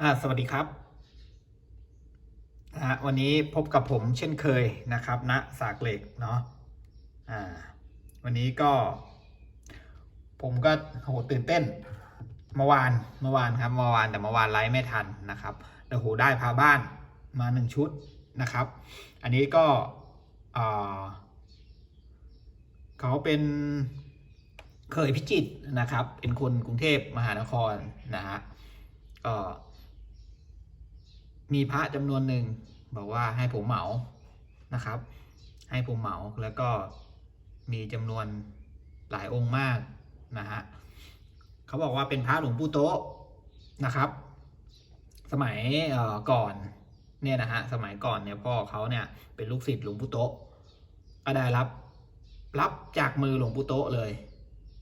อ่าสวัสดีครับนะฮะวันนี้พบกับผมเช่นเคยนะครับณสากเหล็กเนาะอ่าวันนี้ก็ ผมก็โหตื่นเต้นเมื่อวานเมื่อวานครับเมื่อวานแต่เมื่อวานไลฟ์ไม่ทันนะครับแล้วโหได้พาบ้านมาหนึ่งชุดนะครับ อันนี้ก็อ่าเขาเป็นเคยพิจิตรนะครับ เป็นคนกรุงเทพมหานครนะฮะก็ มีพระจำนวนหนึ่งบอกว่าให้ผมเหมานะครับ ให้ผมเหมาแล้วก็มีจำนวนหลายองค์มากนะฮะเขาบอกว่าเป็นพระหลวงปู่โตะนะครับ สมัยก่อนเนี่ยนะฮะสมัยก่อนเนี่ยพ่อเขาเนี่ยเป็นลูกศิษย์หลวงปู่โตะก็ได้รับรับจากมือหลวงปู่โตะเลย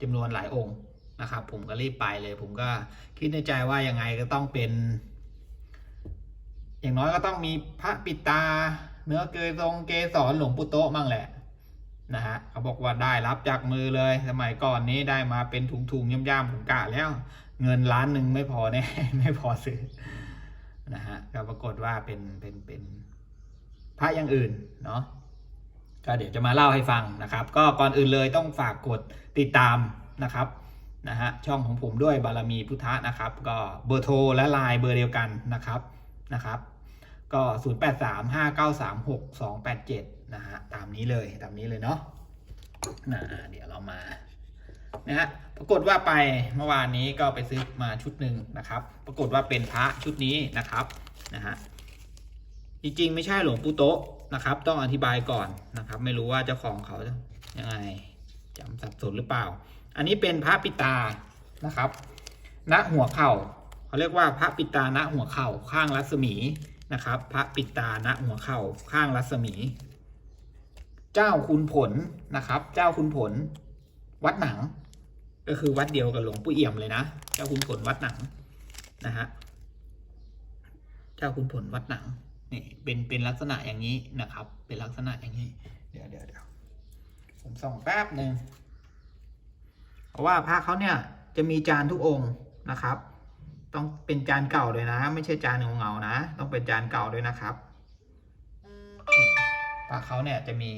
จำนวนหลายองค์นะครับ ผมก็รีบไปเลย ผมก็คิดในใจว่ายังไงก็ต้องเป็น อย่างน้อยก็ต้องมีพระปิตา เนื้อเกยทรงเกสรหลวงปู่โตะมั่งแหละนะฮะเขาบอกว่าได้รับจากมือเลย สมัยก่อนนี้ได้มาเป็นถุงๆย่ำๆผมกะแล้ว เงินล้านหนึ่งไม่พอแน่ไม่พอซื้อนะฮะก็ปรากฏว่าเป็นเป็นเป็นพระอย่างอื่นเนาะก็เดี๋ยวจะมาเล่าให้ฟังนะครับ ก็ก่อนอื่นเลยต้องฝากกดติดตามนะครับนะฮะช่องของผมด้วยบารมีพุทธะนะครับ ก็เบอร์โทรและไลน์เบอร์เดียวกันนะครับนะครับ ก็ 0835936287 นะฮะ ตามนี้เลย ตามนี้เลยเนาะนะเดี๋ยวเรามา นะฮะ ปรากฏว่าไปเมื่อวานนี้ก็ไปซื้อมาชุดหนึ่งนะครับ ปรากฏว่าเป็นพระชุดนี้นะครับ นะฮะ จริงๆ ไม่ใช่หลวงปู่โตะนะครับ ต้องอธิบายก่อนนะครับ ไม่รู้ว่าเจ้าของเขายังไงจำสับสนหรือเปล่า อันนี้เป็นพระปิตา นะครับ ณ หัวเข่า เขาเรียกว่าพระปิตาณหัวเข่าข้างรัศมี นะครับ พระปิตาณหัวเข่าข้างรัศมี เจ้าคุณผลนะครับ เจ้าคุณผล วัดหนัง ก็คือวัดเดียวกับหลวงปู่เอี่ยมเลยนะ เจ้าคุณผลวัดหนังนะฮะเจ้าคุณผลวัดหนังนี่เป็นเป็นลักษณะอย่างนี้นะครับ เป็นลักษณะอย่างนี้ เดี๋ยวเดี๋ยวเดี๋ยวผมส่องแป๊บหนึ่งเพราะว่าพระเขาเนี่ยจะมีจานทุกองค์นะครับ ต้องเป็นจานเก่าเลยนะ ไม่ใช่จานเงาๆนะ ต้องเป็นจานเก่าด้วยนะครับนี่พระเขาเนี่ยจะมี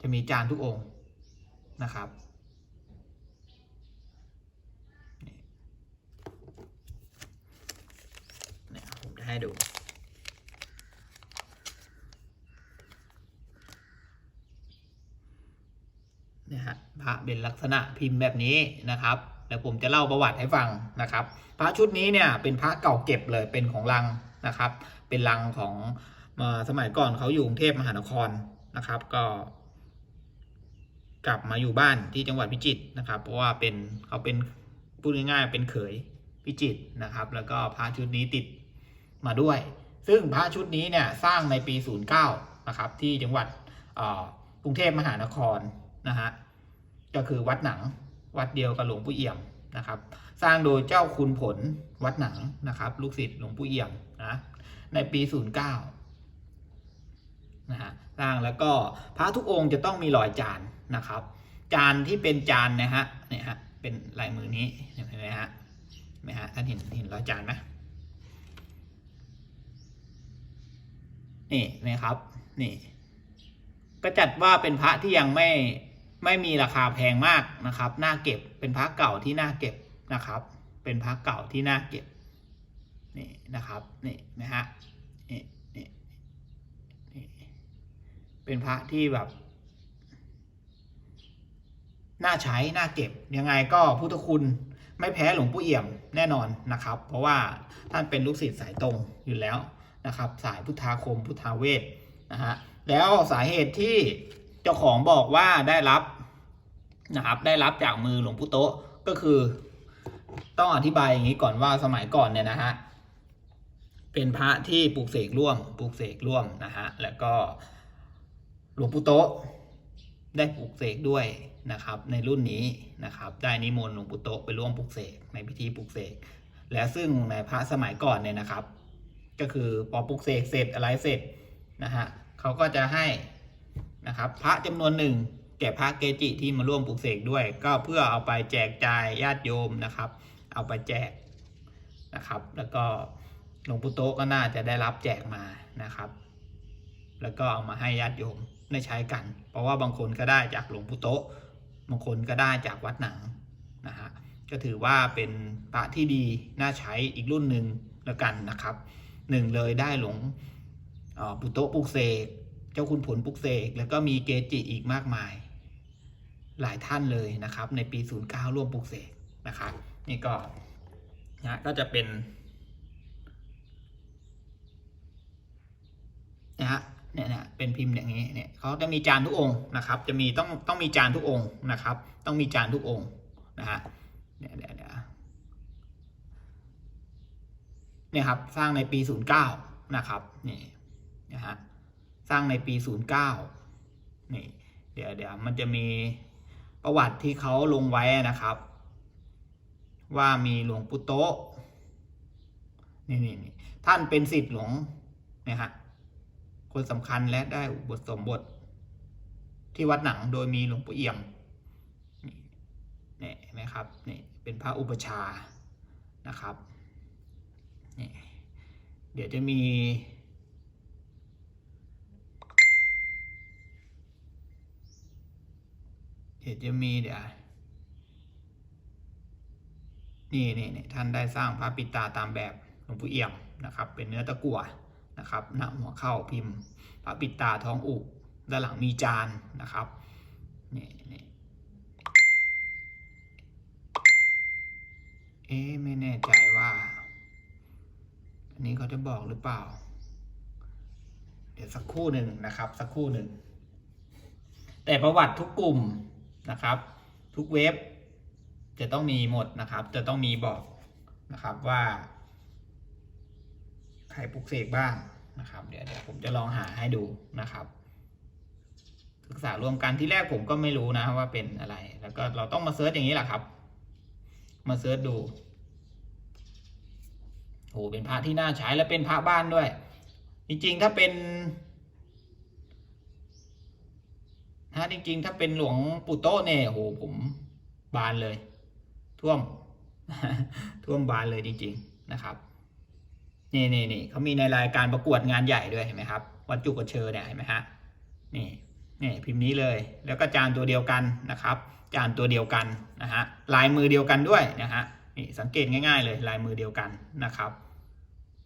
จะมีจานทุกองค์นะครับเนี่ยผมจะให้ดู นะฮะพระเป็นลักษณะพิมพ์แบบนี้นะครับแล้วผมจะเล่าประวัติให้ฟังนะครับ พระชุดนี้เนี่ยเป็นพระเก่าเก็บเลยเป็นของลังนะครับ เป็นลังของสมัยก่อนเขาอยู่กรุงเทพมหานครนะครับ ก็ กลับมาอยู่บ้านที่จังหวัดพิจิตรนะครับ เพราะว่าเป็นเขาเป็นพูดง่ายๆเป็นเขยพิจิตรนะครับ แล้วก็พระชุดนี้ติดมาด้วย ซึ่งพระชุดนี้เนี่ยสร้างในปี 09นะครับที่จังหวัดกรุงเทพมหานคร นะฮะก็คือวัดหนังวัดเดียวกับหลวงปู่เอี่ยมนะครับ สร้างโดยเจ้าคุณผลวัดหนังนะครับ ลูกศิษย์หลวงปู่เอี่ยมนะในปี 09นะฮะสร้างแล้วก็พระทุกองค์จะต้องมีรอยจานนะครับ จานที่เป็นจานนะฮะเนี่ยฮะเป็นลายมือนี้เห็นไหมฮะเห็นไหมฮะท่านเห็นเห็นรอยจานไหมนี่นะครับนี่ก็จัดว่าเป็นพระที่ยังไม่ ไม่มีราคาแพงมากนะครับ น่าเก็บเป็นพระเก่าที่น่าเก็บนะครับ เป็นพระเก่าที่น่าเก็บนี่นะครับนี่นะฮะนี่นี่นี่เป็นพระที่แบบน่าใช้น่าเก็บยังไงก็พุทธคุณไม่แพ้หลวงปู่เอี่ยมแน่นอนนะครับ เพราะว่าท่านเป็นลูกศิษย์สายตรงอยู่แล้วนะครับ สายพุทธาคมพุทธาเวทนะฮะแล้วสาเหตุที่ จ้าของบอกว่าได้รับนะครับ ได้รับจากมือหลวงปู่โตะก็คือ ต้องอธิบายอย่างนี้ก่อนว่าสมัยก่อนเนี่ยนะฮะเป็นพระที่ปลูกเสกร่วมปลูกเสกร่วมนะฮะแล้วก็หลวงปู่โตะได้ปลูกเสกด้วยนะครับ ในรุ่นนี้นะครับ ได้นิมนต์หลวงปู่โตะไปร่วมปลูกเสกในพิธีปลูกเสกและซึ่งในพระสมัยก่อนเนี่ยนะครับ ก็คือพอปลูกเสกเสร็จอะไรเสร็จนะฮะเขาก็จะให้ นะครับ พระจำนวนหนึ่งแก่พระเกจิที่มาร่วมปลูกเสกด้วย ก็เพื่อเอาไปแจกจ่ายญาติโยมนะครับ เอาไปแจกนะครับ แล้วก็หลวงปู่โตก็น่าจะได้รับแจกมานะครับ แล้วก็เอามาให้ญาติโยมได้ใช้กัน เพราะว่าบางคนก็ได้จากหลวงปู่โตบางคนก็ได้จากวัดหนังนะฮะก็ถือว่าเป็นพระที่ดีน่าใช้อีกรุ่นหนึ่งแล้วกันนะครับหนึ่งเลยได้หลวงปู่โตปลุกเสก เจ้าคุณผลปุกเสกแล้วก็มีเกจิอีกมากมาย หลายท่านเลยนะครับ ในปี 09 ร่วมปุกเสกนะครับนี่ก็นะก็จะเป็นนะฮะเนี่ยเนี่ยเป็นพิมพ์อย่างนี้เนี่ยเขาจะมีจานทุกองค์นะครับ จะมีต้องต้องมีจานทุกองค์นะครับ ต้องมีจานทุกองค์นะฮะเนี่ยเดี๋ยวเดี๋ยวเนี่ยครับสร้างในปี 09 นะครับนี่นะฮะ สร้างในปี 09 นี่ เดี๋ยวเดี๋ยวมันจะมีประวัติที่เขาลงไว้นะครับ ว่ามีหลวงปู่โตะนี่นี่นี่ท่านเป็นสิทธิ์หลวงนะฮะคนสำคัญและได้อุปสมบท ที่วัดหนังโดยมีหลวงปู่เอี่ยมนี่เห็นไหมครับนี่เป็นพระอุปชานะครับนี่เดี๋ยวจะมี เดี๋ยวจะมีเดี๋ยวนี่นี่นี่ท่านได้สร้างพระปิตาตามแบบหลวงปู่เอี่ยมนะครับ เป็นเนื้อตะกั่วนะครับหน้าหัวเข้าพิมพ์ พระปิตาท้องอุด้านหลังมีจานนะครับนี่นี่เอ๊ะไม่แน่ใจว่า อันนี้เขาจะบอกหรือเปล่า เดี๋ยวสักครู่หนึ่งนะครับ สักครู่หนึ่งแต่ประวัติทุกกลุ่ม นะครับ ทุกเว็บจะต้องมีหมดนะครับ จะต้องมีบอกนะครับว่า ใครปลุกเสกบ้างนะครับ เดี๋ยวเดี๋ยวผมจะลองหาให้ดูนะครับ ศึกษาร่วมกันที่แรกผมก็ไม่รู้นะว่าเป็นอะไร แล้วก็เราต้องมาเซิร์ชอย่างนี้แหละครับ มาเซิร์ชดูโอ้เป็นพระที่น่าใช้และเป็นพระบ้านด้วย จริงๆ ถ้าเป็น ถ้า จริง ๆ ถ้าเป็นหลวงปู่โตเนี่ยโหผมบานเลย ท่วม ท่วมบานเลยจริง ๆนะครับนี่นี่นี่เขามีในรายการประกวดงานใหญ่ด้วยเห็นไหมครับ วัดจุกเชอเนี่ยเห็นไหมฮะนี่นี่พิมพ์นี้เลย แล้วก็จานตัวเดียวกันนะครับ จานตัวเดียวกันนะฮะลายมือเดียวกันด้วยนะฮะนี่สังเกตง่าย ๆ เลยลายมือเดียวกันนะครับ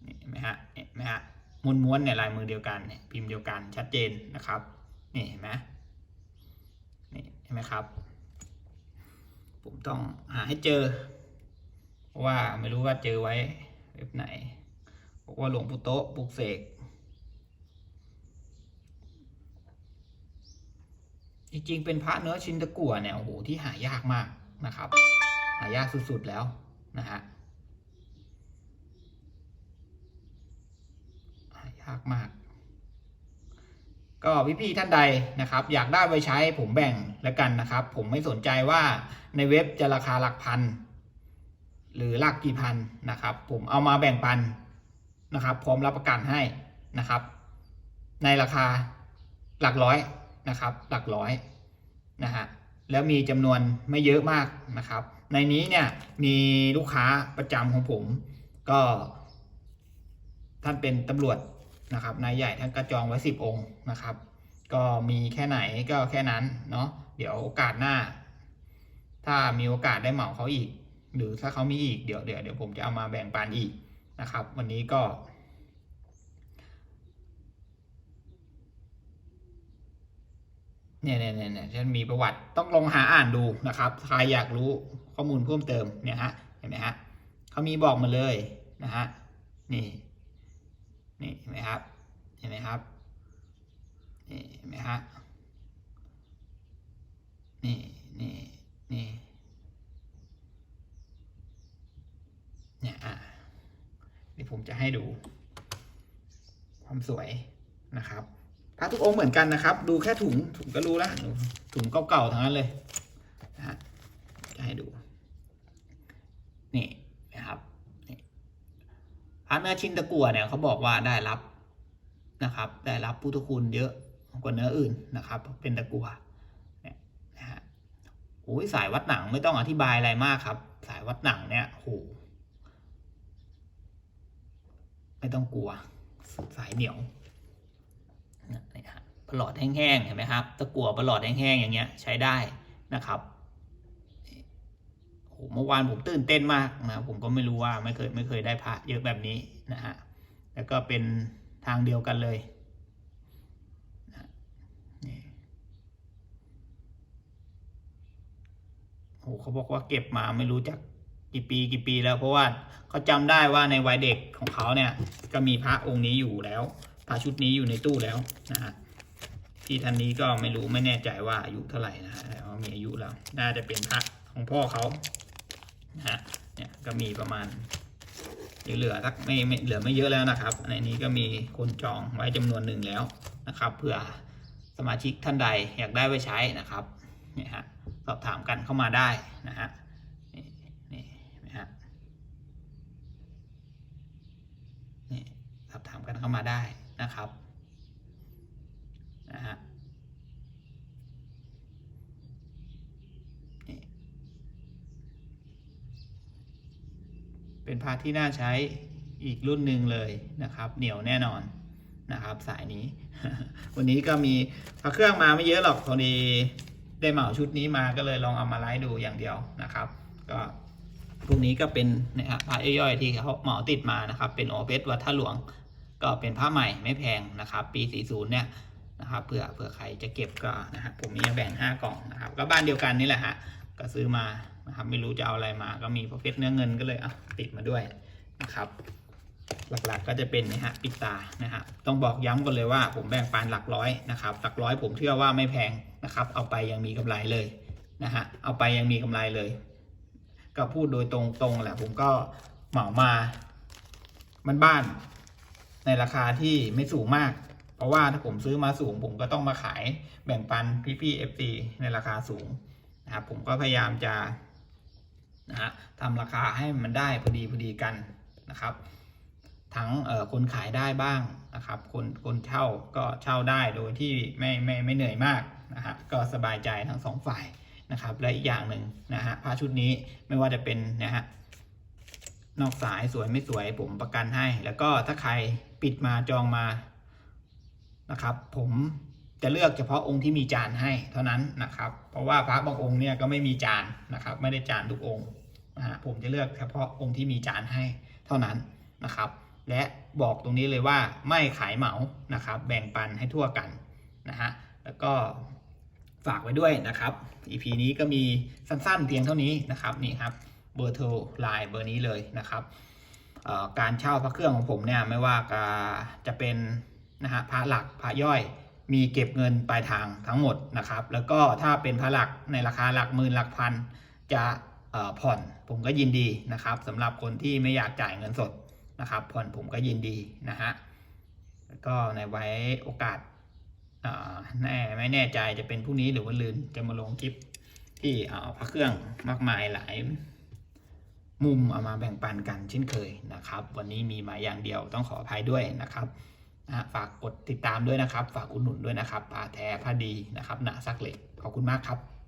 นี่เห็นไหมฮะเห็นไหมฮะม้วนๆเนี่ยลายมือเดียวกันเนี่ยพิมพ์เดียวกันชัดเจนนะครับนี่เห็นไหม นี่ไหมครับ ผมต้องหาให้เจอ เพราะว่าไม่รู้ว่าเจอไว้เว็บไหนบอกว่าหลวงปู่โต๊ะปลุกเสกจริงๆเป็นพระเนื้อชินตะกั่วเนี่ยโอ้โหที่หายากมากนะครับ หายากสุดๆแล้วนะฮะหายากมาก ก็พี่ๆท่านใดนะครับ อยากได้ไปใช้ผมแบ่งแล้วกันนะครับ ผมไม่สนใจว่าในเว็บจะราคาหลักพัน หรือหลักกี่พันนะครับ ผมเอามาแบ่งปันนะครับ พร้อมรับประกันให้นะครับ ในราคาหลักร้อยนะครับ หลักร้อยนะฮะแล้วมีจำนวนไม่เยอะมากนะครับ ในนี้เนี่ยมีลูกค้าประจำของผมก็ ท่านเป็นตำรวจนะครับนายใหญ่ท่านก็จองไว้สิบองค์นะครับ ก็มีแค่ไหนก็แค่นั้นเนาะเดี๋ยวโอกาสหน้า ถ้ามีโอกาสได้เหมาเขาอีก หรือถ้าเขามีอีกเดี๋ยวเดี๋ยวเดี๋ยวผมจะเอามาแบ่งปันอีกนะครับ วันนี้ก็ เนี่ยเนี่ยเนี่ยเนี่ยฉันมีประวัติต้องลองหาอ่านดูนะครับใครอยากรู้ข้อมูลเพิ่มเติมเนี่ยฮะเห็นไหมฮะเขามีบอกมาเลยนะฮะนี่นี่เห็นไหมครับเห็นไหมครับ นี่เห็นไหมฮะนี่นี่นี่เนี่ยอะนี่ผมจะให้ดู ความสวยนะครับพระทุกองค์เหมือนกันนะครับ ดูแค่ถุงถุงก็รู้แล้วถุงเก่าๆทั้งนั้นเลยนะฮะจะให้ดู นี่นะครับพระเนื้อชินตะกัวเนี่ยเขาบอกว่าได้รับนะครับ ได้รับพุทธคุณเยอะ กว่าเนื้ออื่นนะครับเป็นตะกัวเนี่ยนะฮะโอ้ยสายวัดหนังไม่ต้องอธิบายอะไรมากครับ สายวัดหนังเนี่ยโหไม่ต้องกลัว สายเหนียวนี่ฮะประหลอดแห้งๆเห็นไหมครับตะกั่วประหลอดแห้งๆอย่างเงี้ย ใช้ได้นะครับโหเมื่อวานผมตื่นเต้นมากนะผมก็ไม่รู้ว่าไม่เคยไม่เคยได้พระเยอะแบบนี้นะฮะแล้วก็เป็นทางเดียวกันเลยนะนี่ โอ้ เขาบอกว่าเก็บมาไม่รู้จักกี่ปีกี่ปีแล้วเพราะว่าเขาจำได้ว่าในวัยเด็กของเขาเนี่ยก็มีพระองค์นี้อยู่แล้วพระชุดนี้อยู่ในตู้แล้วนะฮะพี่ท่านนี้ก็ไม่รู้ไม่แน่ใจว่าอายุเท่าไหร่นะฮะแต่ว่ามีอายุแล้วน่าจะเป็นพระของพ่อเขานะฮะเนี่ยก็มีประมาณเหลือสักไม่ไม่เหลือไม่เยอะแล้วนะครับ ในนี้ก็มีคนจองไว้จำนวนหนึ่งแล้วนะครับเผื่อสมาชิกท่านใดอยากได้ไว้ใช้นะครับเนี่ยฮะ สอบถามกันเข้ามาได้นะฮะนี่นี่นไหมฮะนี่สอบถามกันเข้ามาได้นะครับนะฮะนี่เป็นพาที่น่าใช้อีกรุ่นหนึ่งเลยนะครับ เหนียวแน่นอนนะครับ สายนี้ วันนี้ก็มีพระเครื่องมาไม่เยอะหรอกพอดี ได้เหมาชุดนี้มาก็เลยลองเอามาไลฟ์ดูอย่างเดียวนะครับ ก็พวกนี้ก็เป็นนะฮะพระย่อยๆที่เขาเหมาติดมานะครับ เป็นโอเพสวัดท่าหลวง ก็เป็นผ้าใหม่ไม่แพงนะครับ ปี 40 เนี่ยนะครับเผื่อเผื่อใครจะเก็บก็นะฮะผมมีแบ่ง5กล่องนะครับก็บ้านเดียวกันนี่แหละฮะก็ซื้อมานะครับไม่รู้จะเอาอะไรมา ก็มีประเภทเนื้อเงินก็เลยเอะติดมาด้วยนะครับ หลักๆก็จะเป็นนะฮะปิดตานะฮะต้องบอกย้ำกันเลยว่าผมแบ่งปันหลักร้อยนะครับหลักร้อยผมเชื่อว่าไม่แพง นะครับ เอาไปยังมีกำไรเลยนะฮะ เอาไปยังมีกำไรเลย ก็พูดโดยตรงๆแหละผมก็เหมามามันบ้านในราคาที่ไม่สูงมาก เพราะว่าถ้าผมซื้อมาสูง ผมก็ต้องมาขายแบ่งปันพี่ๆเอฟซีในราคาสูงนะครับผมก็พยายามจะนะฮะทำราคาให้มันได้พอดีพอดีกันนะครับ ทั้งคนขายได้บ้างนะครับ คนคนเช่าก็เช่าได้โดยที่ไม่ไม่ไม่เหนื่อยมาก นะฮะก็สบายใจทั้งสองฝ่ายนะครับ และอีกอย่างหนึ่งนะฮะผ้าชุดนี้ไม่ว่าจะเป็นนะฮะนอกสายสวยไม่สวยผมประกันให้ แล้วก็ถ้าใครปิดมาจองมานะครับ ผมจะเลือกเฉพาะองค์ที่มีจานให้เท่านั้นนะครับ เพราะว่าพระบางองค์เนี่ยก็ไม่มีจานนะครับ ไม่ได้จานทุกองค์นะฮะผมจะเลือกเฉพาะองค์ที่มีจานให้เท่านั้นนะครับ และบอกตรงนี้เลยว่าไม่ขายเหมานะครับ แบ่งปันให้ทั่วกันนะฮะแล้วก็ ฝากไว้ด้วยนะครับ EP นี้ก็มีสั้นๆเพียงเท่านี้นะครับนี่ครับเบอร์โทรไลน์เบอร์นี้เลยนะครับการเช่าพระเครื่องของผมเนี่ยไม่ว่าจะเป็นนะฮะพระหลักพระย่อยมีเก็บเงินปลายทางทั้งหมดนะครับ แล้วก็ถ้าเป็นพระหลักในราคาหลักหมื่นหลักพันจะผ่อนผมก็ยินดีนะครับสำหรับคนที่ไม่อยากจ่ายเงินสดนะครับ ผ่อนผมก็ยินดีนะฮะแล้วก็ในไว้โอกาส แน่ไม่แน่ใจจะเป็นพรุ่งนี้หรือวันลืนจะมาลงคลิปที่เอาพระเครื่องมากมายหลาย มุมเอามาแบ่งปันกันเช่นเคยนะครับ วันนี้มีมาอย่างเดียวต้องขออภัยด้วยนะครับนะฝากกดติดตามด้วยนะครับ ฝากอุดหนุนด้วยนะครับผ้าแท้ผ้าดีนะครับหนาซักเหล็กขอบคุณมากครับ